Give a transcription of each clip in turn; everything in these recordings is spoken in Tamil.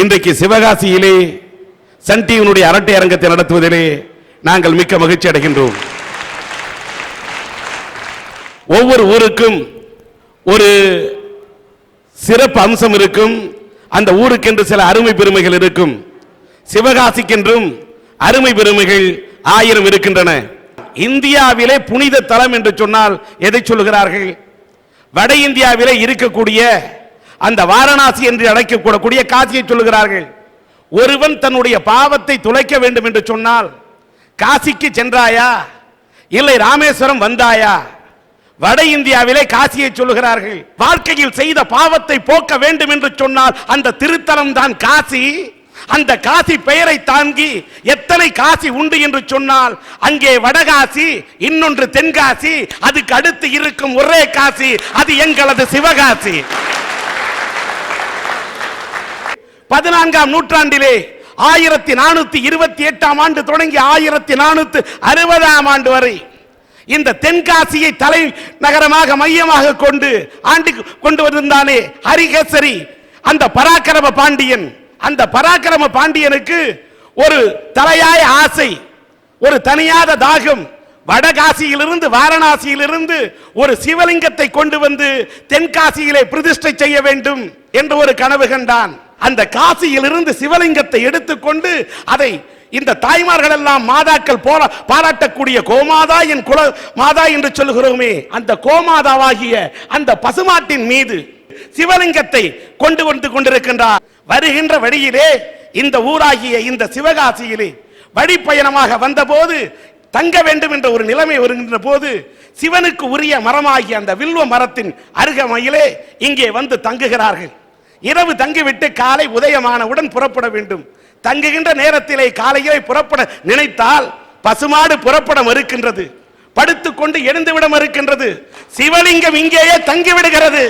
இன்றைக்கு சிவகாசியிலே சன் டிவியினுடைய அரட்டை அரங்கத்தை நடத்துவதிலே நாங்கள் மிக்க மகிழ்ச்சி அடைகின்றோம். ஒவ்வொரு ஊருக்கும் ஒரு சிறப்பு அம்சம் இருக்கும். அந்த ஊருக்கென்று சில அருமை பெருமைகள் இருக்கும். சிவகாசிக்கென்றும் அருமை பெருமைகள் ஆயிரம் இருக்கின்றன. இந்தியாவிலே புனித தலம் என்று சொன்னால் எதை சொல்லுகிறார்கள்? வட இந்தியாவிலே இருக்கக்கூடிய அந்த வாரணாசி என்று அழைக்கக்கூடக்கூடிய காசியை சொல்லுகிறார்கள். ஒருவன் தன்னுடைய பாவத்தை துளைக்க வேண்டும் என்று சொன்னால் காசிக்கு சென்றாயா? இல்லை ராமேஸ்வரம் வந்தாயா? வட இந்தியாவிலே காசியை சொல்லுகிறார்கள் வாழ்க்கையில் செய்த பாவத்தை போக்க வேண்டும் என்று சொன்னால் அந்த திருத்தலம் தான் காசி. அந்த காசி பெயரை தாங்கி எத்தனை காசி உண்டு என்று சொன்னால் அங்கே வடகாசி இன்னொன்று தென்காசி அதுக்கு அடுத்து இருக்கும் ஒரே காசி அது எங்களது சிவகாசி. பதினான்காம் நூற்றாண்டிலே ஆயிரத்தி நானூத்தி இருபத்தி எட்டாம் ஆண்டு தொடங்கி ஆயிரத்தி நானூத்தி அறுபதாம் ஆண்டு வரை இந்த தென்காசியை தலை நகரமாக மையமாக கொண்டு ஆண்டு கொண்டு வந்திருந்தானே ஹரிகேசரி. அந்த பராக்கிரம பாண்டியன் அந்த பராக்கிரம பாண்டியனுக்கு ஒரு தலையாய ஆசை ஒரு தனியாத தாகம். வடகாசியிலிருந்து வாரணாசியிலிருந்து ஒரு சிவலிங்கத்தை கொண்டு வந்து தென்காசியிலே பிரதிஷ்டை செய்ய வேண்டும் என்று ஒரு கனவு கண்டான். அந்த காசியிலிருந்து சிவலிங்கத்தை எடுத்துக்கொண்டு அதை இந்த தாய்மார்கள் எல்லாம் மாதாக்கள் போல பாராட்டக்கூடிய கோமாதா என் குல மாதா என்று சொல்லுகிறோமே அந்த கோமாதாவாகிய அந்த பசுமாட்டின் மீது சிவலிங்கத்தை கொண்டு வந்து கொண்டிருக்கின்றார். வருகின்ற வழியிலே இந்த ஊராகிய இந்த சிவகாசியிலே வழிப்பயணமாக வந்தபோது தங்க வேண்டும் என்ற ஒரு நிலைமை வருகின்ற போது சிவனுக்கு உரிய மரமாகிய அந்த வில்வ மரத்தின் அருகமையிலே இங்கே வந்து தங்குகிறார்கள். இரவு தங்கிவிட்டு காலை உதயமானவுடன் புறப்பட வேண்டும். தங்குகின்ற நேரத்திலே காலையிலே புறப்பட நினைத்தால் பசுமாடு புறப்பட மறுக்கின்றது. படுத்துக்கொண்டு எழுந்துவிட மறுக்கின்றது. சிவலிங்கம் இங்கேயே தங்கி விடுகிறது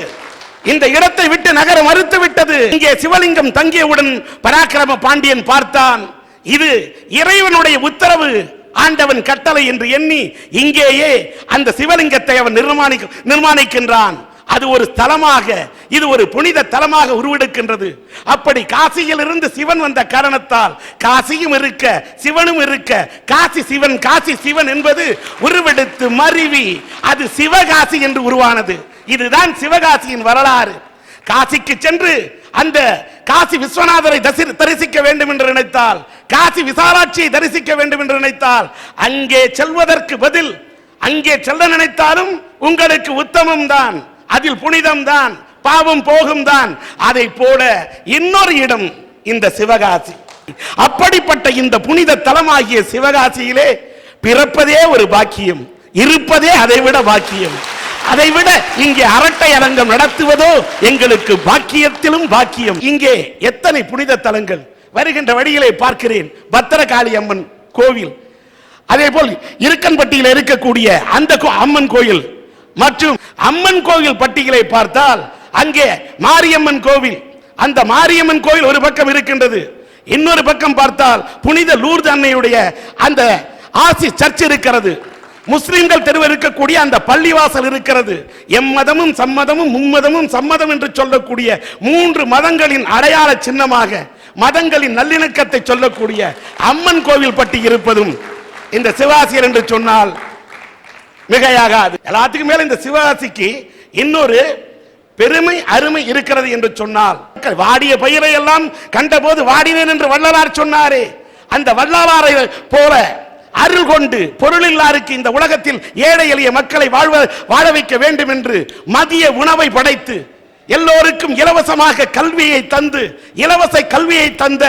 இந்த இடத்தை விட்டு நகர மறுத்து விட்டது இங்கே சிவலிங்கம் தங்கியவுடன் பராக்கிரம பாண்டியன் பார்த்தான். இது இறைவனுடைய உத்தரவு. ஆண்டவன் கட்டளை என்று எண்ணி இங்கேயே அந்த சிவலிங்கத்தை அவன் நிர்மாணிக்க நிர்மாணிக்கின்றான். அது ஒரு ஸ்தலமாக இது ஒரு புனித தலமாக உருவெடுக்கின்றது. அப்படி காசியில் இருந்து சிவன் வந்த காரணத்தால் காசியும் இருக்க சிவனும் இருக்க காசி சிவன் காசி சிவன் என்பது உருவெடுத்து மருவி அது சிவகாசி என்று உருவானது. இதுதான் சிவகாசியின் வரலாறு. காசிக்கு சென்று அந்த காசி விஸ்வநாதரை தசி- தரிசிக்க வேண்டும் என்று நினைத்தால் காசி விசாலாட்சியை தரிசிக்க வேண்டும் என்று நினைத்தால் அங்கே செல்வதற்கு பதில் அங்கே செல்ல நினைத்தாலும் உங்களுக்கு உத்தமம் தான் அதில் புனிதம் தான் பாவம் போகும் தான். அதை போல இன்னொரு இடம் இந்த சிவகாசி. அப்படிப்பட்ட இந்த புனித தலமாகிய சிவகாசியிலே பிறப்பதே ஒரு பாக்கியம் இருப்பதே அதை விட பாக்கியம். அதை விட இங்கே அரட்டை அரங்கம் நடத்துவதோ எங்களுக்கு பாக்கியத்திலும் பாக்கியம். இங்கே எத்தனை புனித தலங்கள்? வருகின்ற வழியிலே பார்க்கிறேன். பத்திரகாளி அம்மன் கோவில். அதே போல் இருக்கன்பட்டியில் இருக்கக்கூடிய அந்த கோ- அம்மன் கோயில். மற்றும் அம்மன் கோவில் பட்டியலை பார்த்தால் அங்கே மாரியம்மன் கோவில் அந்த மாரியம்மன் கோவில் ஒரு பக்கம் இருக்கின்றது. இன்னொரு பக்கம் பார்த்தால் புனித லூர்து அன்னையுடைய அந்த ஆசி சர்ச் இருக்கிறது. முஸ்லிம்கள் தெருவு இருக்கக்கூடிய அந்த பள்ளிவாசல் இருக்கிறது. எம்மதமும் சம்மதமும் மும்மதமும் சம்மதம் என்று சொல்லக்கூடிய மூன்று மதங்களின் அடையாள சின்னமாக மதங்களின் நல்லிணக்கத்தை சொல்லக்கூடிய அம்மன் கோவில் பட்டி இருப்பதும் இந்த சிவாசியர் என்று சொன்னால் மிகையாகாது. எல்லாத்துக்கும் மேல இந்த சிவகாசிக்கு இன்னொரு பெருமை அருமை இருக்கிறது என்று சொன்னால் வாடிய பயிரை எல்லாம் கண்டபோது வாடினேன் என்று வள்ளலார் சொன்னாரே. அந்த வள்ளலாரை போல அருள் கொண்டு பொருளில்லாருக்கு இந்த உலகத்தில் ஏழை எளிய மக்களை வாழ்வ வாழ வைக்க வேண்டும் என்று மதிய உணவை படைத்து எல்லோருக்கும் இலவசமாக கல்வியை தந்து இலவச கல்வியை தந்த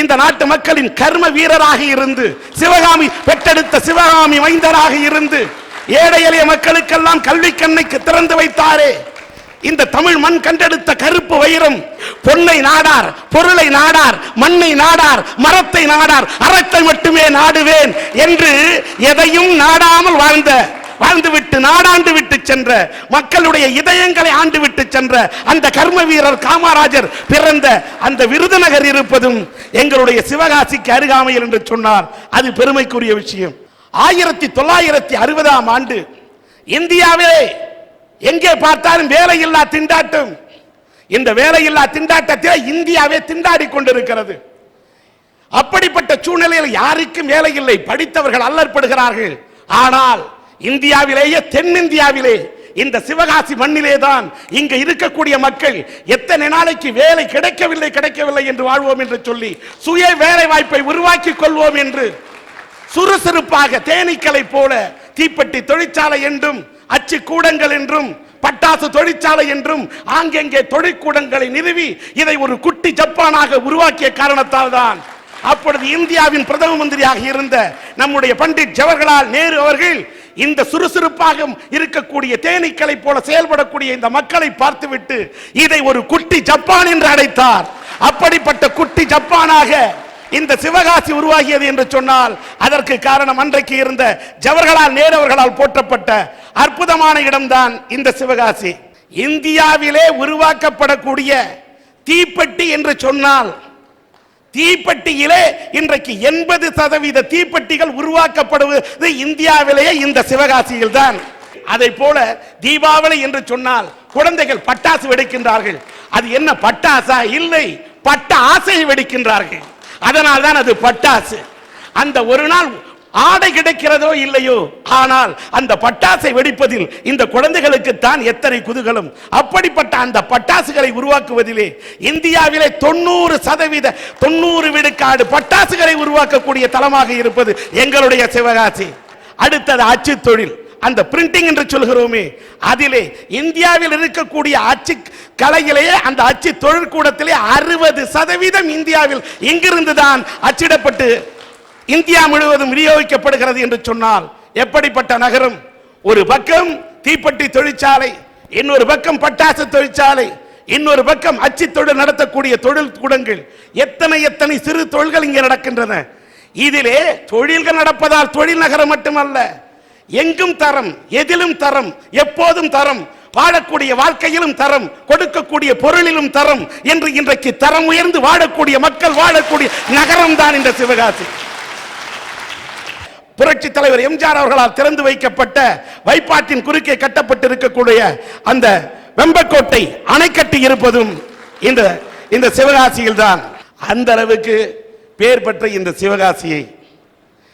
இந்த நாட்டு மக்களின் கர்ம வீரராக இருந்து சிவகாமி பெற்றெடுத்த சிவகாமி மைந்தராக இருந்து ஏழை எளிய மக்களுக்கெல்லாம் கல்வி கண்ணைக்கு திறந்து வைத்தாரே. இந்த தமிழ் மண் கண்டெடுத்த கருப்பு வைரம் பொன்னை நாடார் பொருளை நாடார் மண்ணை நாடார் மரத்தை நாடார் அறத்தை மட்டுமே நாடுவேன் என்று எதையும் நாடாமல் வாழ்ந்த வாழ்ந்துவிட்டு நாடாண்டு விட்டு சென்ற மக்களுடைய இதயங்களை ஆண்டு விட்டு சென்ற அந்த கர்ம வீரர் காமராஜர் பிறந்த அந்த விருதுநகர் இருப்பதும் எங்களுடைய சிவகாசிக்கு அருகாமையில் என்று சொன்னார். அது பெருமைக்குரிய விஷயம். ஆயிரத்தி தொள்ளாயிரத்தி அறுபதாம் ஆண்டு இந்தியாவிலே எங்கே பார்த்தாலும் வேலையில்லா திண்டாட்டம். இந்த வேலையில்லா திண்டாட்டத்தில் இந்தியாவே திண்டாடி கொண்டிருக்கிறது. அப்படிப்பட்ட சூழ்நிலையில் யாருக்கும் வேலை இல்லை படித்தவர்கள் அல்லற்படுகிறார்கள். ஆனால் இந்தியாவிலேயே தென்னிந்தியாவிலே இந்த சிவகாசி மண்ணிலே தான் இங்க இருக்கக்கூடிய மக்கள் எத்தனை நாளைக்கு வேலை கிடைக்கவில்லை கிடைக்கவில்லை என்று வாழ்வோம் என்று சொல்லி சுய வேலை வாய்ப்பை உருவாக்கிக் கொள்வோம் என்று சுறுசுறுப்பாக தேனீக்களை போல தீப்பெட்டி தொழிற்சாலை என்றும் அச்சு கூடங்கள் என்றும் பட்டாசு தொழிற்சாலை என்றும் ஆங்கெங்கே தொழிற்கூடங்களை நிறுவி இதை ஒரு குட்டி ஜப்பானாக உருவாக்கிய காரணத்தால் தான் அப்பொழுது இந்தியாவின் பிரதம மந்திரியாக இருந்த நம்முடைய பண்டிட் ஜவஹர்லால் நேரு அவர்கள் இந்த சுறுசுறுப்பாக இருக்கக்கூடிய தேனீக்களை போல செயல்படக்கூடிய இந்த மக்களை பார்த்துவிட்டு இதை ஒரு குட்டி ஜப்பான் என்று அழைத்தார். அப்படிப்பட்ட குட்டி ஜப்பானாக இந்த சிவகாசி உருவாகியது என்று சொன்னால் அதற்கு காரணம் அன்றைக்கு இருந்த ஜவஹர்லால் நேரு அவர்களால் போற்றப்பட்ட அற்புதமான இடம்தான் இந்த சிவகாசி. இந்தியாவிலே உருவாக்கப்படக்கூடிய தீப்பெட்டி என்று சொன்னால் தீப்பெட்டியிலே இன்றைக்கு எண்பது சதவீத தீப்பெட்டிகள் உருவாக்கப்படுவது இந்தியாவிலேயே இந்த சிவகாசியில் தான் அதை போல தீபாவளி என்று சொன்னால் குழந்தைகள் பட்டாசு வெடிக்கின்றார்கள். அது என்ன பட்டாசா? இல்லை பட்ட ஆசையை வெடிக்கின்றார்கள். அதனால் தான் அது பட்டாசு. அந்த ஒரு நாள் ஆடை கிடைக்கிறதோ இல்லையோ ஆனால் அந்த பட்டாசை வெடிப்பதில் இந்த குழந்தைகளுக்கு தான் எத்தனை குதூகலம். அப்படிப்பட்ட அந்த பட்டாசுகளை உருவாக்குவதிலே இந்தியாவிலே தொண்ணூறு சதவீத தொண்ணூறு விழுக்காடு பட்டாசுகளை உருவாக்கக்கூடிய தளமாக இருப்பது எங்களுடைய சிவகாசி. அடுத்தது அச்சு தொழில். அந்த பிரிண்டிங் என்று சொல்கிறோமே அதிலே இந்தியாவில் இருக்கக்கூடிய அச்சு கலையிலேயே அந்த அச்சு தொழிற்கூடத்திலே அறுபது சதவீதம் இந்தியாவில் இங்கிருந்து தான் அச்சிடப்பட்டு இந்தியா முழுவதும் விநியோகிக்கப்படுகிறது என்று சொன்னால் எப்படிப்பட்ட நகரம்? ஒரு பக்கம் தீப்பெட்டி தொழிற்சாலை இன்னொரு பக்கம் பட்டாசு தொழிற்சாலை இன்னொரு பக்கம் அச்சு தொழில் நடத்தக்கூடிய தொழில் கூடங்கள் எத்தனை எத்தனை சிறு தொழில்கள் இங்கே நடக்கின்றன? இதிலே தொழில்கள் நடப்பதால் தொழில் நகரம் மட்டுமல்ல எங்கும் தரம் எதிலும் தரம் எப்போதும் தரம் வாழக்கூடிய வாழ்க்கையிலும் தரம் கொடுக்கக்கூடிய பொருளிலும் தரம் என்று இன்றைக்கு தரம் உயர்ந்து வாழக்கூடிய மக்கள் வாழக்கூடிய நகரம் தான் இந்த சிவகாசி. புரட்சி தலைவர் எம்ஜிஆர் அவர்களால் திறந்து வைக்கப்பட்ட வைப்பாட்டின் குறுக்கே கட்டப்பட்டிருக்கக்கூடிய அந்த வெம்பக்கோட்டை அணை கட்டி இருப்பதும் இந்த இந்த சிவகாசியில் தான். அந்த அளவுக்கு பேர் பெற்ற இந்த சிவகாசியை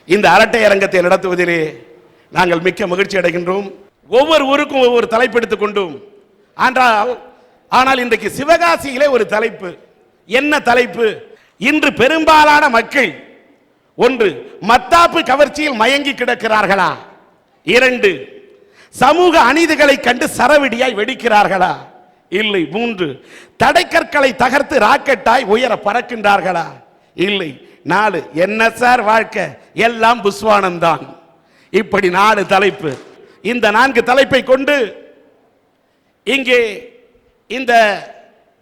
இந்த அரட்டை அரங்கத்தை நடத்துவதிலே நாங்கள் மிக்க மகிழ்ச்சி அடைகின்றோம். ஒவ்வொரு ஊருக்கும் ஒவ்வொரு தலைப்பு எடுத்துக் கொண்டும். ஆனால் ஆனால் இன்றைக்கு சிவகாசியிலே ஒரு தலைப்பு. என்ன தலைப்பு? இன்று பெரும்பாலான மக்கள் ஒன்று மத்தாப்பு கவர்ச்சியில் மயங்கி கிடக்கிறார்களா? இரண்டு சமூக அநீதிகளை கண்டு சரவெடியாய் வெடிக்கிறார்களா? இல்லை. மூன்று தடைக்கற்களை தகர்த்து ராக்கெட்டாய் உயர பறக்கின்றார்களா? இல்லை. நாலு என்ன சார் வாழ்க்கை? எல்லாம் புஸ்வானம்தான். இப்படி நாலு தலைப்பு. இந்த நான்கு தலைப்பை கொண்டு இங்கே இந்த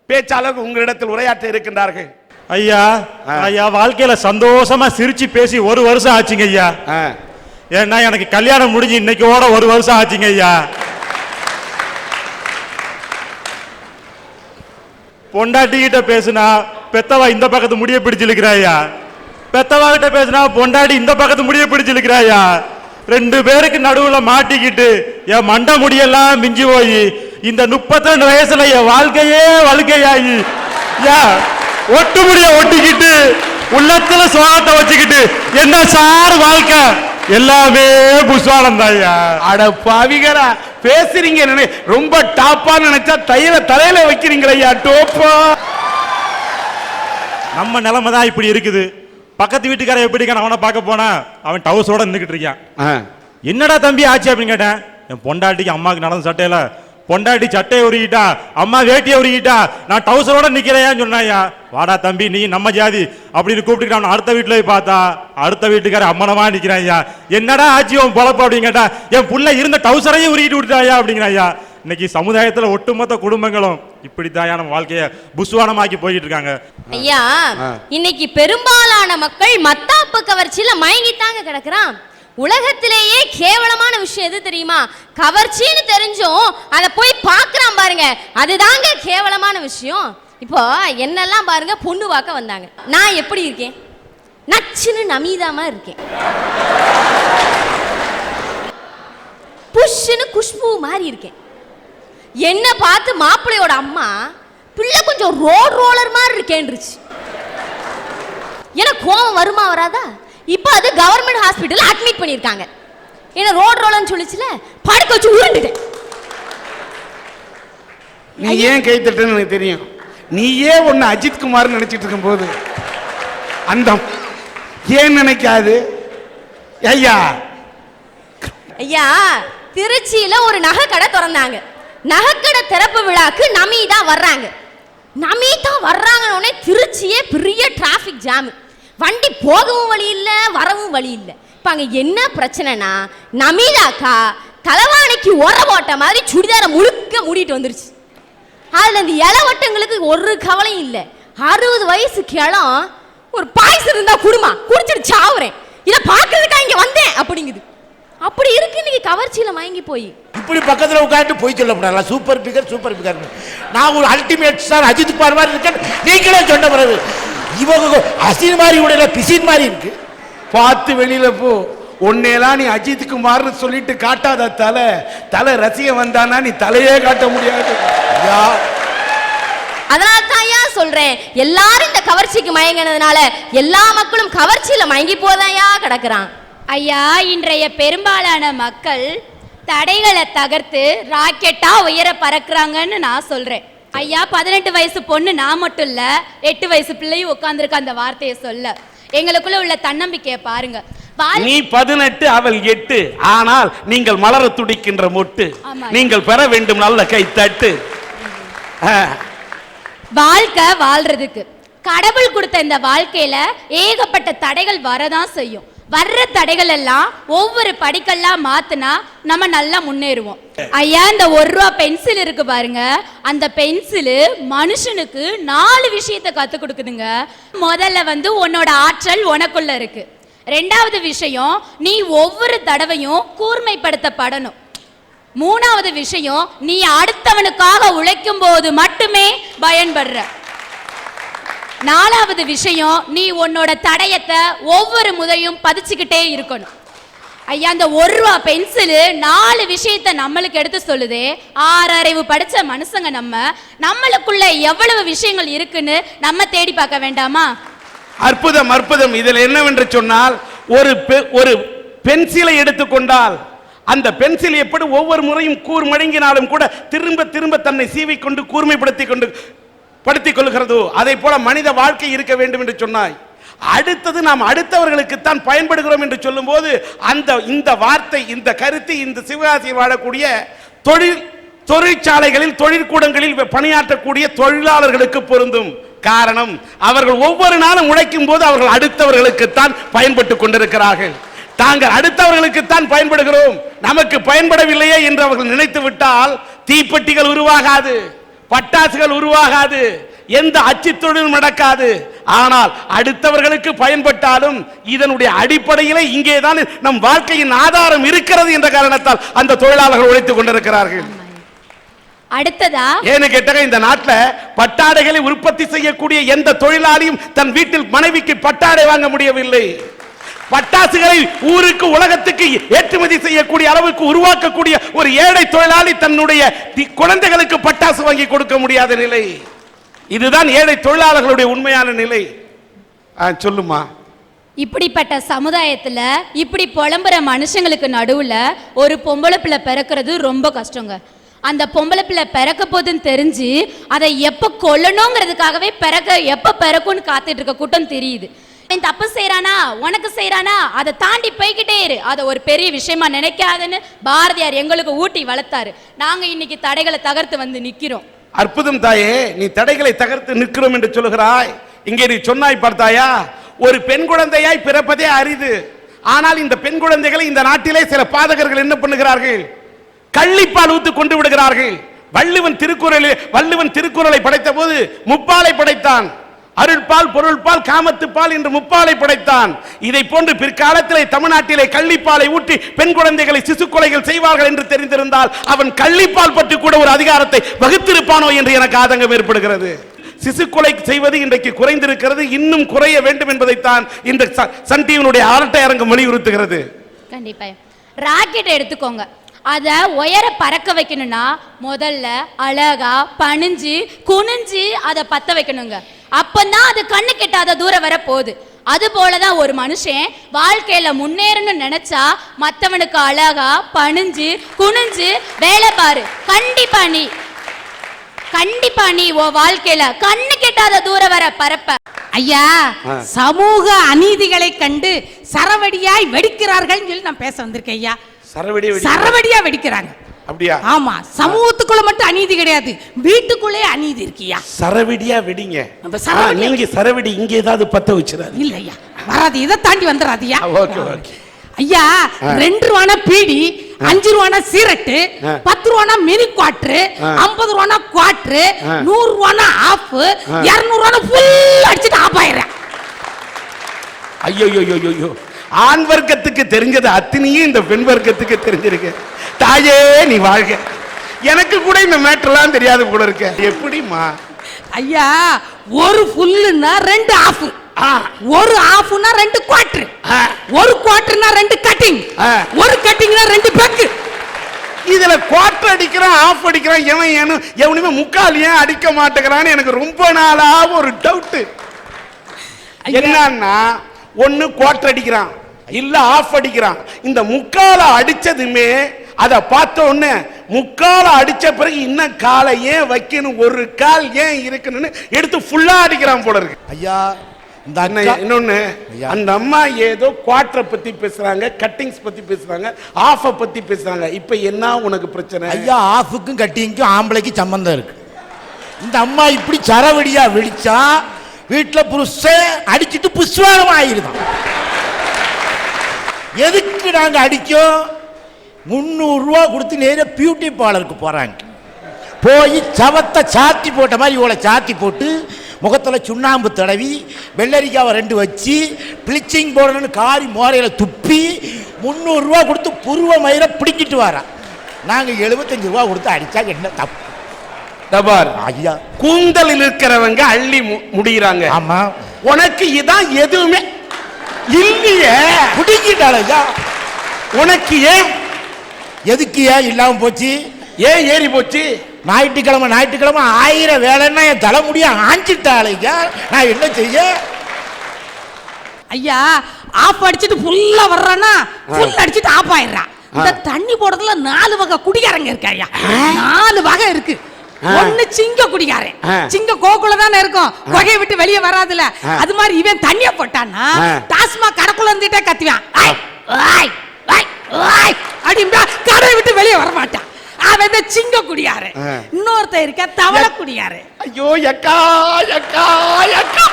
பேச்சாளர் உங்களிடத்தில் உரையாற்ற இருக்கின்றார்கள். ஐயா ஐயா வாழ்க்கையில சந்தோஷமா சிரிச்சு பேசி ஒரு வருஷம் ஆச்சுங்க ஐயா. ஏன்னா எனக்கு கல்யாணம் முடிஞ்சு இன்னைக்கோட ஒரு வருஷம் ஆச்சுங்க ஐயா. பொண்டாட்டி கிட்ட பேசுனா பெத்தவா இந்த பக்கத்து முடிய பிடிச்சிருக்கிறாயா? பெத்தவா கிட்ட பேசுனா பொண்டாட்டி இந்த பக்கத்து முடிய பிடிச்சிருக்கிறாயா? ரெண்டு பேருக்கு நடுவுல மாட்டிக்கிட்டு என் மண்டை முடியெல்லாம் மிஞ்சி போய். இந்த முப்பத்தி ரெண்டு வயசுல என் வாழ்க்கையே வழுக்கையாயி. யா ஒட்டு முடிய ஒட்டிக்கிட்டு உள்ளத்துல சோகத்தை வச்சுக்கிட்டு என்ன சார் வாழ்க்கை? எல்லாமே புஷ்வானம் தாய்யா அட பாவிகளா பேசுறீங்க ரொம்ப டாப்பா நினைச்சா தையில தலையில வைக்கிறீங்களா டோப்பா. நம்ம நிலைமை தான் இப்படி இருக்குது. பக்கத்து வீட்டுக்காரன் எப்படி இருக்கான் அவனை பார்க்க போனா அவன் டவுஸோட நின்றுக்கிட்டு இருக்கான். என்னடா தம்பி ஆச்சு அப்படின்னு கேட்டேன். என் பொண்டாட்டிக்கு அம்மாவுக்கு நடந்த சட்டையில பொண்டாட்டி சட்டையை உருகிட்டா அம்மா வேட்டியை உருகிட்டா நான் டவுசரோட நிக்கிறேன்னு சொன்னாயா வாடா தம்பி நீ நம்ம ஜாதி அப்படின்னு கூப்பிட்டு அவன் அடுத்த வீட்டுல போய் பார்த்தா அடுத்த வீட்டுக்கார அம்மனமா நிக்கிறாயா என்னடா ஆச்சு உன் பொழப்பு அப்படின்னு கேட்டா என் புள்ள இருந்த டவுசரையும் உருகிட்டு விட்டுட்டாயா அப்படிங்கிறாயா இன்னைக்கு சமுதாயத்துல ஒட்டுமொத்த குடும்பங்களும் இப்படித்தாயா நம்ம வாழ்க்கைய புஸ்வானமாக்கி போயிட்டு இருக்காங்க ஐயா இன்னைக்கு பெரும்பாலான மக்கள் மத்தாப்பு கவர்ச்சியில மயங்கித்தாங்க கிடக்குறான். உலகத்திலேயே கேவலமான விஷயம் எது தெரியுமா? கவர்ச்சின்னு தெரிஞ்சும் அதை போய் பார்க்கறான் பாருங்க. அதுதாங்க கேவலமான விஷயம். இப்போ என்னெல்லாம் பாருங்க பொண்ணு பார்க்க வந்தாங்க. நான் எப்படி இருக்கேன்? நச்சுன்னு நமீதாமா இருக்கேன். புஷ்ஷுன்னு குஷ்பு மாதிரி இருக்கேன். என்ன பார்த்து மாப்பிள்ளையோட அம்மா பிள்ளை கொஞ்சம் ரோட் ரோலர் மாதிரி இருக்கேன்றுச்சு எனக்கு கோவம் வருமா வராதா? இப்போ அது கவர்மெண்ட் ஹாஸ்பிட்டல் அட்மிட் பண்ணியிருக்காங்க. என்ன ரோட் ரோலர்னு சொல்லிச்சுல படுக்க வச்சு உருண்டுட்டேன். நீ ஏன் கை தட்டுன்னு எனக்கு தெரியும். நீயே ஒன்னு அஜித் குமார் நினைச்சிட்டு இருக்கும்போது அந்த ஏன் நினைக்காது? ஐயா. ஐயா திருச்சியில ஒரு நகைக்கடை திறந்தாங்க. நகைக்கடை திறப்பு விழாக்கு நமீதா வர்றாங்க. நமீதா வர்றாங்கன்னு உடனே திருச்சியே பெரிய டிராஃபிக் ஜாம் வண்டி போகவும் வழி இல்லை வரவும் வழி இல்லை. இப்போ அங்கே என்ன பிரச்சனைனா நமீதாக்கா தலைவாணிக்கு உர போட்ட மாதிரி சுடிதாரை முழுக்க மூடிட்டு வந்துருச்சு. அந்த இந்த இளவட்டங்களுக்கு ஒரு கவலையும் இல்லை. அறுபது வயசு கிளம் ஒரு பாயசம் இருந்தால் குடுமா குடிச்சிட்டு சாவுறேன். இதை பார்க்கறதுக்கா இங்கே வந்தேன் அப்படிங்குது. அப்படி இருக்கு இன்னைக்கு கவர்ச்சியில் மயங்கி போய். இப்படி பக்கத்துல உட்காந்து போய் சொல்லப்படாதா சூப்பர் பிகர் சூப்பர் பிகர் நான் ஒரு அல்டிமேட் ஸ்டார் அஜித் குமார் மாதிரி இருக்கேன். நீங்களே சொன்ன பிறகு இவங்க அசின் மாதிரி உடையில பிசின் மாதிரி இருக்கு. பார்த்து வெளியில போ. உன்னையெல்லாம் நீ அஜித் குமார்னு சொல்லிட்டு காட்டாத தலை. தலை ரசிகன் வந்தானா நீ தலையே காட்ட முடியாது. ஐயா, அதனால தான் ஐயா சொல்றேன். எல்லாரும் இந்த கவர்ச்சிக்கு மயங்கினதுனால எல்லா மக்களும் கவர்ச்சியில மயங்கி போதாயா கிடக்குறான். ஐயா இன்றைய பெரும்பாலான மக்கள் தடைகளை தகர்த்து ராக்கெட்டா உயர பறக்குறாங்கன்னு நான் சொல்றேன். ஐயா பதினெட்டு வயசு பொண்ணு நான் மட்டும் இல்ல எட்டு வயசு பிள்ளையும் உட்காந்துருக்க அந்த வார்த்தையை சொல்ல. எங்களுக்குள்ள உள்ள தன்னம்பிக்கையை பாருங்க. நீ பதினெட்டு அவள் எட்டு. ஆனால் நீங்கள் மலர துடிக்கின்ற மொட்டு. நீங்கள் பெற வேண்டும் நல்ல கை தட்டு. வாழ்க்கை வாழ்றதுக்கு. கடவுள் கொடுத்த இந்த வாழ்க்கையில ஏகப்பட்ட தடைகள் வரதான் செய்யும். வர்ற தடைகள் எல்லாம் ஒவ்வொரு படிக்கல்லாம் மாத்தினா நம்ம நல்லா முன்னேறுவோம். ஐயா இந்த ஒரு ரூபா பென்சில் இருக்கு பாருங்க. அந்த பென்சிலு மனுஷனுக்கு நாலு விஷயத்தை கத்து கொடுக்குதுங்க. முதல்ல வந்து உன்னோட ஆற்றல் உனக்குள்ள இருக்கு. ரெண்டாவது விஷயம் நீ ஒவ்வொரு தடவையும் கூர்மைப்படுத்தப்படணும். மூணாவது விஷயம் நீ அடுத்தவனுக்காக உழைக்கும் போது மட்டுமே பயன்படுற. நாலாவது விஷயம் நீ உன்னோட தடயத்தை ஒவ்வொரு முதையும் பதிச்சுக்கிட்டே இருக்கணும். ஐயா அந்த ஒரு ரூபா பென்சிலு நாலு விஷயத்த நம்மளுக்கு எடுத்து சொல்லுதே. ஆறறிவு படித்த மனுஷங்க நம்ம. நம்மளுக்குள்ள எவ்வளவு விஷயங்கள் இருக்குன்னு நம்ம தேடி பார்க்க வேண்டாமா? அற்புதம் அற்புதம். இதில் என்னவென்று சொன்னால் ஒரு பெ- ஒரு பென்சிலை எடுத்துக்கொண்டால் அந்த பென்சில் எப்படி ஒவ்வொரு முறையும் கூர் மழுங்கினாலும் கூட திரும்ப திரும்ப தன்னை சீவிக்கொண்டு கூர்மைப்படுத்திக் கொண்டு படுத்திக் கொள்கிறதோ அதை போல மனித வாழ்க்கை இருக்க வேண்டும் என்று சொன்னாய். அடுத்தது நாம் அடுத்தவர்களுக்குத்தான் பயன்படுகிறோம் என்று சொல்லும்போது அந்த இந்த வார்த்தை இந்த கருத்து இந்த சிவகாசியில் வாழக்கூடிய தொழில் தொழிற்சாலைகளில் தொழிற்கூடங்களில் பணியாற்றக்கூடிய தொழிலாளர்களுக்கு பொருந்தும். காரணம் அவர்கள் ஒவ்வொரு நாளும் உழைக்கும் போது அவர்கள் அடுத்தவர்களுக்குத்தான் பயன்பட்டு கொண்டிருக்கிறார்கள். தாங்கள் அடுத்தவர்களுக்குத்தான் பயன்படுகிறோம். நமக்கு பயன்படவில்லையே என்று அவர்கள் நினைத்து விட்டால் தீப்பெட்டிகள் உருவாகாது. பட்டாசுகள் உருவாகாது எந்த அச்சுத்தொழிலும் நடக்காது. ஆனால் அடுத்தவர்களுக்கு பயன்பட்டாலும் இதனுடைய அடிப்படையிலே இங்கேதான் நம் வாழ்க்கையின் ஆதாரம் இருக்கிறது என்ற காரணத்தால் அந்த தொழிலாளர்கள் உழைத்துக் கொண்டிருக்கிறார்கள். அடுத்ததா? ஏன்னு கேட்டாங்க இந்த நாட்டுல பட்டாடைகளை உற்பத்தி செய்யக்கூடிய எந்த தொழிலாளியும் தன் வீட்டில் மனைவிக்கு பட்டாடை வாங்க முடியவில்லை. பட்டாசுகளை ஊருக்கு உலகத்துக்கு ஏற்றுமதி செய்யக்கூடிய அளவுக்கு உருவாக்கக்கூடிய ஒரு ஏழை தொழிலாளி தன்னுடைய தி- குழந்தைகளுக்கு பட்டாசு வாங்கி கொடுக்க முடியாத நிலை. இதுதான் ஏழை தொழிலாளர்களுடைய உண்மையான நிலை. ஆ, சொல்லுமா? இப்படிப்பட்ட சமுதாயத்துல இப்படி புலம்புற மனுஷங்களுக்கு நடுவுல ஒரு பொம்பளை பிள்ளை பிறக்கிறது ரொம்ப கஷ்டங்க. அந்த பொம்பளை பிள்ளை பிறக்க போதுன்னு தெரிஞ்சு அதை எப்ப கொல்லணுங்கிறதுக்காகவே பிறக்க எப்ப பிறக்கும்னு காத்துட்டு இருக்க கூட்டம் தெரியுது. அவன் தப்பு செய்யறானா உனக்கு செய்யறானா அதை தாண்டி போய்கிட்டே இரு. அதை ஒரு பெரிய விஷயமா நினைக்காதுன்னு பாரதியார் எங்களுக்கு ஊட்டி வளர்த்தாரு. நாங்க இன்னைக்கு தடைகளை தகர்த்து வந்து நிக்கிறோம். அற்புதம் தாயே நீ தடைகளை தகர்த்து நிற்கிறோம் என்று சொல்லுகிறாய். இங்கே நீ சொன்னாய் பார்த்தாயா? ஒரு பெண் குழந்தையாய் பிறப்பதே அரிது. ஆனால் இந்த பெண் குழந்தைகளை இந்த நாட்டிலே சில பாதகர்கள் என்ன பண்ணுகிறார்கள்? கள்ளிப்பால் ஊத்து கொண்டு விடுகிறார்கள். வள்ளுவன் திருக்குறளில் வள்ளுவன் திருக்குறளை படைத்த போது முப்பாலை படைத்தான். அருள்பால் பொருள்பால் காமத்துப்பால் என்று முப்பாலை படைத்தான். இதை போன்று பிற்காலத்திலே தமிழ்நாட்டிலே கள்ளிப்பாலை ஊற்றி பெண் குழந்தைகளை சிசு கொலைகள் செய்வார்கள் என்று தெரிந்திருந்தால் அவன் கள்ளிப்பால் பற்றி கூட ஒரு அதிகாரத்தை வகுத்திருப்பானோ என்று எனக்கு ஆதங்கம் ஏற்படுகிறது. சிசு கொலை செய்வது இன்றைக்கு குறைந்திருக்கிறது இன்னும் குறைய வேண்டும் என்பதைத்தான் இந்த சன் டிவியினுடைய அரட்டை அரங்கம் வலியுறுத்துகிறது. கண்டிப்பா. ராக்கெட் எடுத்துக்கோங்க. அதை உயர பறக்க வைக்கணும்னா முதல்ல அழகா பணிஞ்சு குனிஞ்சு அதை பத்த வைக்கணுங்க. அப்பந்தான் அது கண்ணு கெட்டாத தூரம் வர போகுது அது போலதான் ஒரு மனுஷன் வாழ்க்கையில முன்னேறணும்னு நினைச்சா மத்தவனுக்கு அழகா பணிஞ்சு குனிஞ்சு வேலை பாரு. கண்டிப்பா நீ கண்டிப்பா நீ உன் வாழ்க்கையில கண்ணு கெட்டாத தூரம் வர பரப்ப. ஐயா சமூக அநீதிகளை கண்டு சரவடியாய் வெடிக்கிறார்கள் சொல்லி நான் பேச வந்திருக்கேன் ஐயா. சரவெடி வெடி சரவடியா வெடிக்கிறாங்க. அப்படியா? ஆமா சமூகத்துக்குள்ள மட்டும் அநீதி கிடையாது. வீட்டுக்குள்ளே அநீதி இருக்கியா? சரவெடியா வெடிங்க. நீங்க சரவெடி இங்க ஏதாவது பத்த வச்சிடாது இல்ல ஐயா வராது இதை தாண்டி வந்துடாதியா? Okay okay. ஐயா ரெண்டு ரூபானா பீடி அஞ்சு ரூபானா சீரட்டு. பத்து ரூபானா மினி குவாட்ரு. ஐம்பது ரூபானா குவாட்ரு. நூறு ரூபானா ஆஃப் இருநூறு ரூபானா ஃபுல் அடிச்சுட்டு ஆஃப் ஆயிடுறேன். ஐயோ ஐயோ ஐயோ ஆண் வர்க்கத்துக்கு தெரிஞ்சது அத்தனையும் இந்த பெண் வர்க்கத்துக்கு தெரிஞ்சிருக்கு. தாயே நீ வாழ்க. எனக்கு கூட இந்த மேட்டர்லாம் தெரியாது போல இருக்க. எப்படிம்மா? ஐயா ஒரு ஃபுல்லுன்னா ரெண்டு ஆஃப் ஆ, ஒரு ஆஃப்னா ரெண்டு குவார்டர் ஆ. ஒரு குவார்டர்னா ரெண்டு கட்டிங். ஒரு கட்டிங்னா ரெண்டு பெக்கு இதுல குவார்டர் அடிக்கிறான் ஆஃப் அடிக்கிறான் எவன் ஏனும் எவனுமே முக்கால் ஏன் அடிக்க மாட்டேங்கிறான்னு எனக்கு ரொம்ப நாளா ஒரு டவுட் என்னன்னா ஒண்ணு குவார்டர் அடிக்கிறான் இல்ல ஆஃப் அடிக்கிறான். இந்த முக்கால அடிச்சதுமே அதை பார்த்த உடனே முக்கால அடிச்ச பிறகு இன்னும் காலை ஏன் வைக்கணும் ஒரு கால் ஏன் இருக்கணும்னு எடுத்து ஃபுல்லா அடிக்கிறான் போல இருக்கு. ஐயா இந்த அண்ணா, அக்கா இன்னொன்னு ஐயா. அந்த அம்மா ஏதோ குவார்டரை பத்தி பேசுறாங்க கட்டிங்ஸ் பத்தி பேசுறாங்க ஆஃப பத்தி பேசுறாங்க. இப்ப என்ன உனக்கு பிரச்சனை? ஐயா ஆஃபுக்கும் கட்டிங்க்கும் ஆம்பளைக்கு சம்பந்தம் இருக்கு. இந்த அம்மா இப்படி சரவடியா வெடிச்சா வீட்டில் புருஷன் அடிச்சிட்டு புஷ்வாரம் ஆயிருதான் எதுக்கு நாங்கள் அடிக்கோம் முந்நூறுரூவா கொடுத்து நேராக பியூட்டி பார்லருக்கு போகிறாங்க போய் சவத்தை சாத்தி போட்ட மாதிரி இவளை சாத்தி போட்டு முகத்தில் சுண்ணாம்பு தடவி வெள்ளரிக்காவை ரெண்டு வச்சு ப்ளீச்சிங் போடணும்னு காரி மோரையில் துப்பி முந்நூறுரூவா கொடுத்து புருவ மயிரை பிடிக்கிட்டு வரான் நாங்கள் எழுபத்தஞ்சு ரூபா கொடுத்து அடித்தா என்ன தப்பு? டபார் ஐயா. கூந்தலில் இருக்கிறவங்க அள்ளி மு- முடிகிறாங்க ஆமாம் உனக்கு இதான் எதுவுமே இல்லையே. பிடிக்கிட்டாள் ஐயா. உனக்கு ஏன்? எதுக்கு ஏன் இல்லாமல் போச்சு? ஏன் ஏறி போச்சு? ஞாயிற்றுக்கிழமை ஞாயிற்றுக்கிழமை ஆயிரம் வேலைன்னா என் தலைமுடிய ஆஞ்சிட்டாள் ஐயா. நான் என்ன செய்ய? ஐயா ஆஃப் அடிச்சிட்டு ஃபுல்லா வர்றானா ஃபுல் அடிச்சிட்டு ஆஃப் ஆயிடுறான் இந்த தண்ணி போடுறதுல நாலு வகை குடிகாரங்க இருக்கு ஐயா? நாலு வகை இருக்கு. ஒண்ணு சிங்க குடிகாரன். ஆ. சிங்க கோக்குள்ள தானே இருக்கும் குகையை விட்டு வெளியே வராதுல. அது மாதிரி இவன் தண்ணிய போட்டான்னா ஆ. டாஸ்மாக் கடைக்குள்ள இருந்துட்டே கத்துவான். அப்படின்றா கடையை விட்டு வெளியே வர மாட்டான் அவன் இந்த சிங்க குடியாரு ஆ. இன்னொருத்தன் இருக்க தவளை குடியாரு ஐயோ எக்கா எக்கா எக்கா.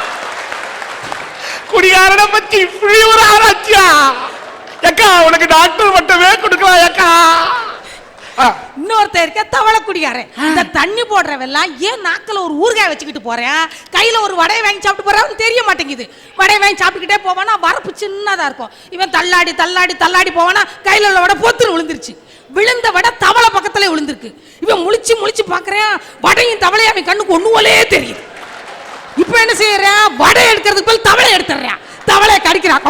குடிகாரனை பத்தி இப்படி ஒரு ஆராய்ச்சியா? எக்கா உனக்கு டாக்டர் மட்டுமே கொடுக்கலாம் எக்கா. ஆ, இன்னொருத்தன் இருக்க தவளை குடிகாரன். இந்த தண்ணி போடுறவெல்லாம் ஏன் நாக்கில் ஒரு ஊறுகாய் வச்சுக்கிட்டு போறேன் கையில ஒரு வடையை வாங்கி சாப்பிட்டு போறான்னு தெரிய மாட்டேங்குது. வடையை வாங்கி சாப்பிட்டுக்கிட்டே போவானா வரப்பு சின்னதா இருக்கும். இவன் தள்ளாடி தள்ளாடி தள்ளாடி போவானா கையில உள்ள வடை பொத்துன்னு விழுந்துருச்சு. விழுந்த வடை தவளை பக்கத்துல விழுந்திருக்கு. இவன் முழிச்சு முழிச்சு பாக்குறேன் வடையும் தவளையும் அவன் கண்ணுக்கு போலே தெரியுது. இப்போ என்ன செய்யறேன் வடை எடுக்கிறதுக்கு பதில் தவளை எடுத்துறேன் தவளையை கடிக்கிறான்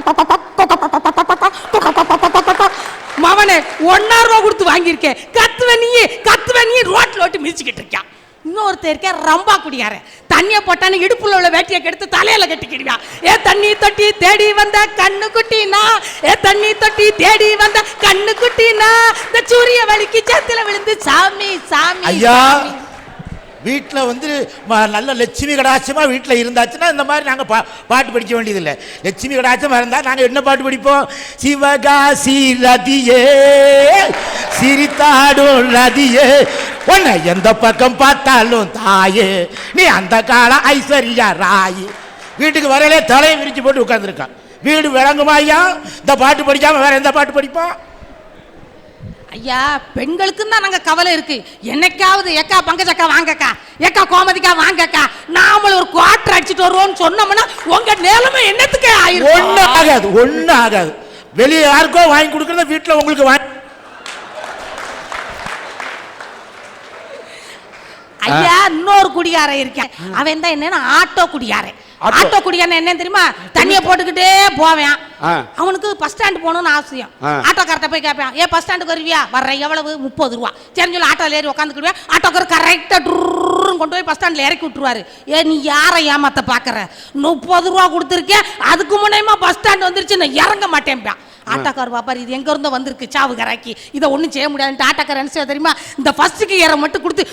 மவனே ஒன்னா ரூபா கொடுத்து வாங்கியிருக்கேன் கத்துவ நீ கத்துவ நீ ரோட்ல ஓட்டு மிதிச்சுக்கிட்டு இருக்கான் இன்னொருத்தர் இருக்க ரம்பா குடியாரன் தண்ணிய போட்டான்னு இடுப்புல உள்ள வேட்டியை கெடுத்து தலையில கட்டிக்கிடுவான் ஏ தண்ணி தொட்டி தேடி வந்த கண்ணு குட்டினா ஏ தண்ணி தொட்டி தேடி வந்த கண்ணு குட்டினா இந்த சூரிய வலிக்கு சேத்துல விழுந்து சாமி சாமி ஐயா. வீட்டில் வந்து ம- நல்ல லட்சுமி கடாட்சமாக வீட்டில் இருந்தாச்சுன்னா இந்த மாதிரி நாங்கள் பா பாட்டு படிக்க வேண்டியதில்லை. லட்சுமி கடாட்சமாக இருந்தால் நாங்கள் என்ன பாட்டு படிப்போம்? சிவகாசி ரதியே சிரித்தாடும் ரதியே. உன்னை எந்த பக்கம் பார்த்தாலும் தாயே நீ அந்த காலம் ஐஸ்வர்யா ராயி. வீட்டுக்கு வரலே தலையை விரிச்சு போட்டு உட்காந்துருக்கான் வீடு விளங்குமா ஐயா? இந்த பாட்டு படிக்காமல் வேற எந்த பாட்டு படிப்போம்? ஐயா பெண்களுக்கு தான் நாங்க கவலை இருக்கு. என்னைக்காவது ஏக்கா பங்கஜக்கா வாங்கக்கா ஏக்கா கோமதிக்கா வாங்கக்கா நாமளும் ஒரு குவார்டர் அடிச்சுட்டு வருவோம்னு சொன்னோம்னா உங்க நிலைமை என்னத்துக்கு ஒன்றும் ஆயிரும் ஆகாது ஒன்றும் ஆகாது. வெளியே யாருக்கோ வாங்கி கொடுக்குறத வீட்டில் உங்களுக்கு வாங்கி ஐயா இன்னொரு குடிகாரன் இருக்கேன். அவன் தான் என்னன்னா ஆட்டோ குடிகாரன் ஆட்டோ. ஆட்டோ குடிகாரன் என்ன தெரியுமா? தண்ணிய போட்டுக்கிட்டே போவேன். அவனுக்கு பஸ் ஸ்டாண்ட் போகணும்னு அவசியம் ஆ. ஆட்டோக்கார்ட்ட போய் கேட்பேன் ஏன் பஸ் ஸ்டாண்டுக்கு வருவியா? வர்ற எவ்வளவு? முப்பது ரூபா. சரி சொல்லி ஆட்டோல ஏறி உட்காந்துக்கிடுவேன் ஆட்டோக்கார் கரெக்டா கொண்டு போய் பஸ் ஸ்டாண்ட்ல இறக்கி விட்டுருவாரு. ஏ நீ யாரை ஏமாத்த பாக்குற? முப்பது ரூபா கொடுத்துருக்கேன். அதுக்கு முன்னேமா பஸ் ஸ்டாண்ட் வந்துருச்சு நான் இறங்க மாட்டேன்பேன். ஆட்டோக்கார் பாப்பார் இது எங்க இருந்தோ வந்திருக்கு சாவு கராக்கி இதை ஒன்றும் செய்ய முடியாதுன்ட்டு ஆட்டாக்கார் என்ன செய்ய தெரியுமா? இந்த ஃபர்ஸ்ட் கியரை மட்டும் கொடுத்து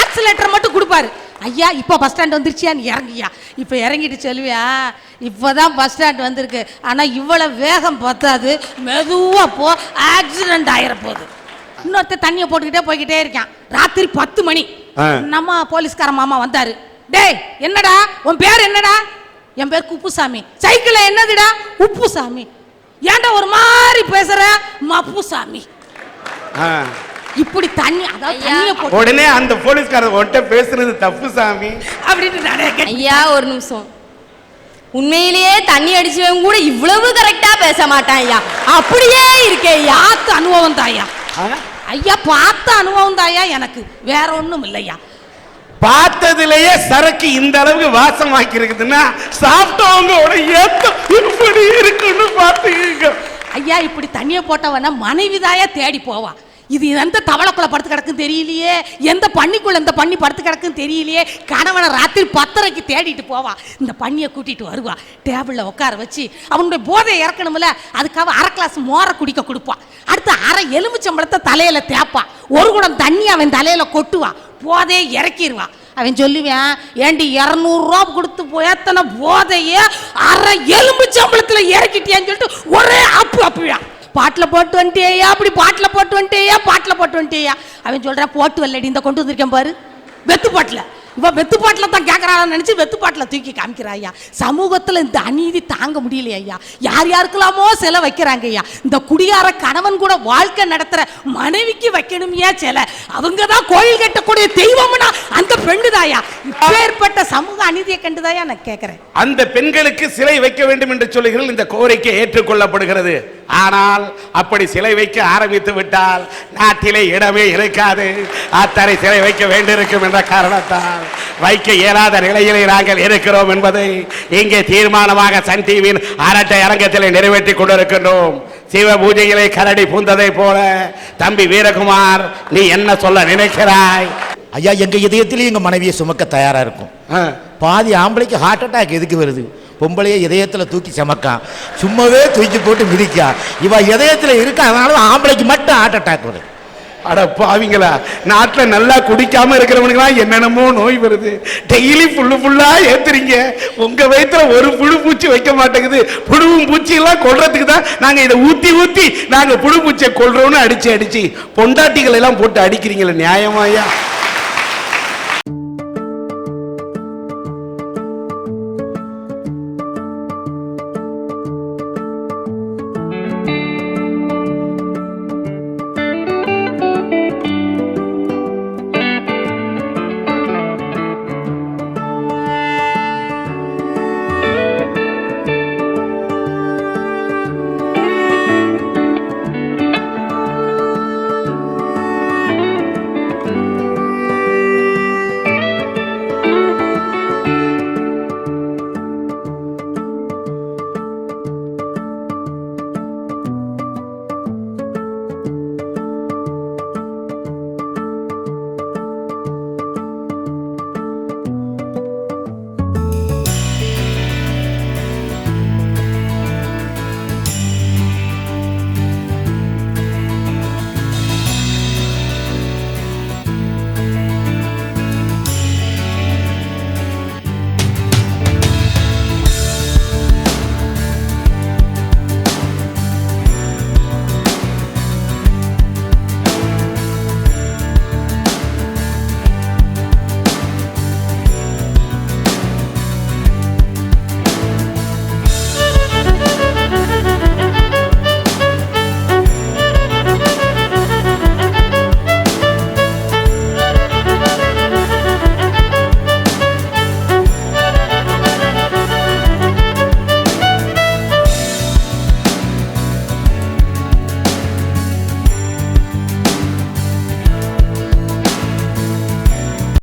ஆக்சிலேட்டர் மட்டும் கொடுப்பாரு. ஐயா இப்போ பஸ் ஸ்டாண்ட் வந்துருச்சியான்னு இறங்கியா. இப்போ இறங்கிட்டு சொல்லுவியா இப்போ தான் பஸ் ஸ்டாண்ட் வந்திருக்கு. ஆனால் இவ்வளோ வேகம் பத்தாது. மெதுவாக போ. ஆக்சிடென்ட் ஆயிரப்போகுது. இன்னொருத்தர் தண்ணியை போட்டுக்கிட்டே போய்கிட்டே இருக்கான். ராத்திரி பத்து மணி. நம்ம போலீஸ்கார மாமா வந்தாரு. டேய் என்னடா? உன் பேர் என்னடா? என் பேர் குப்புசாமி. சைக்கிள் என்னதுடா? உப்புசாமி. ஏன்டா ஒரு மாதிரி பேசுற? மப்புசாமி. ஆ. இப்படி தண்ணி அதாவது ஐயா. தண்ணியை போட்டு உடனே அந்த போலீஸ்காரர் உன்கிட்ட பேசுறது தப்பு சாமி அப்படின்னு. ஐயா ஒரு நிமிஷம். உண்மையிலேயே தண்ணி அடிச்சவன் கூட இவ்வளவு கரெக்டா பேச மாட்டான் ஐயா. அப்படியே இருக்கே ஐயா. பார்த்த அனுபவம் தாயா? ஐயா. பார்த்த அனுபவம் தாயா எனக்கு. வேற ஒண்ணும் இல்லையா? பார்த்ததுலயே சரக்கு இந்த அளவுக்கு வாசமாக்கி இருக்குதுன்னா சாப்பிட்டவங்களோட ஏத்தம் இப்படி இருக்குன்னு பார்த்துக்க ஐயா இப்படி தண்ணியை போட்டவன மனைவிதாயா தேடி போவான் இது எந்த தவளைக்குள்ள படுத்து கிடக்குன்னு தெரியலையே. எந்த பண்ணிக்குள்ள இந்த பண்ணி படுத்து கிடக்குன்னு தெரியலையே. கணவனை ராத்திரி பத்தரைக்கு தேடிட்டு போவா. இந்த பண்ணியை கூட்டிட்டு வருவா. டேபிளில் உட்கார வச்சு அவனுடைய போதையை இறக்கணும்ல அதுக்காக அரை கிளாஸ் மோரை குடிக்க கொடுப்பான் அடுத்து அரை எலுமிச்சம்பழத்தை தலையில தேப்பான் ஒரு குடம் தண்ணி அவன் தலையில கொட்டுவான் போதையை இறக்கிடுவா அவன் சொல்லுவேன் ஏண்டி இரநூறுவா கொடுத்து போய் எத்தனை போதையே அரை எலும்பு சம்பளத்தில் இறக்கிட்டியான்னு சொல்லிட்டு ஒரே அப்பு அப்புவான் பாட்டில் போட்டு வந்துட்டேயா அப்படி பாட்டில் போட்டு வந்துட்டேயா பாட்டில் போட்டு வந்துட்டேயா? அவன் சொல்கிறான் போட்டு வரலடி இந்த கொண்டு வந்திருக்கேன் பாரு. வெத்து பாட்டில். இவன் வெத்துப்பாட்டில் தான் கேட்கறான்னு நினைச்சு வெத்துப்பாட்டில் தூக்கி காமிக்கிறா ஐயா. சமூகத்தில் இந்த அநீதி தாங்க முடியலையா ஐயா. யார் யாருக்கெல்லாமோ சிலை வைக்கிறாங்க ஐயா. இந்த குடியார கணவன் கூட வாழ்க்கை நடத்துகிற மனைவிக்கு வைக்கணும் ஏன் சிலை? அவங்க தான் கோயில் கட்டக்கூடிய தெய்வம்னா அந்த பெண்ணுதாயா இப்பேற்பட்ட சமூக அநீதியை கண்டுதாயா நான் கேட்கிறேன் அந்த பெண்களுக்கு சிலை வைக்க வேண்டும் என்று சொல்லுகிறீர்கள் இந்த கோரிக்கை ஏற்றுக்கொள்ளப்படுகிறது. ஆனால் அப்படி சிலை வைக்க ஆரம்பித்து விட்டால் நாட்டிலே இடமே இருக்காது. அத்தனை சிலை வைக்க வேண்டியிருக்கும் என்ற காரணத்தால். வைக்க இயலாத நிலையிலே நாங்கள் இருக்கிறோம் என்பதை இங்கே தீர்மானமாக சன் டிவியின் அரட்டை அரங்கத்தில் நிறைவேற்றி கொண்டிருக்கின்றோம். சிவ பூஜையிலே கரடி பூந்ததை போல தம்பி வீரகுமார் நீ என்ன சொல்ல நினைக்கிறாய்? ஐயா எங்க இதயத்திலேயும் எங்க மனைவியை சுமக்க தயாரா இருக்கும். பாதி ஆம்பளைக்கு ஹார்ட் அட்டாக் எதுக்கு வருது? பொம்பளைய இதயத்துல தூக்கி சமக்கான். சும்மாவே தூக்கி போட்டு மிதிக்கா இவ இதயத்துல இருக்கா? அதனால தான் ஆம்பளைக்கு மட்டும் ஹார்ட் அட்டாக் வருது. அட பாவிங்களா நாட்டில் நல்லா குடிக்காம இருக்கிறவனுக்குலாம் என்னென்னமோ நோய் வருது. டெய்லி புல்லு புல்லா ஏத்துறீங்க. உங்க வயிற்றுல ஒரு புழு பூச்சி வைக்க மாட்டேங்குது. புழுவும் பூச்சி எல்லாம் கொல்றதுக்கு தான் நாங்க இதை ஊத்தி ஊத்தி நாங்க புழு பூச்சியை கொல்றோம்னு அடிச்சு அடிச்சு பொண்டாட்டிகள் எல்லாம் போட்டு அடிக்கிறீங்களே நியாயமாயா?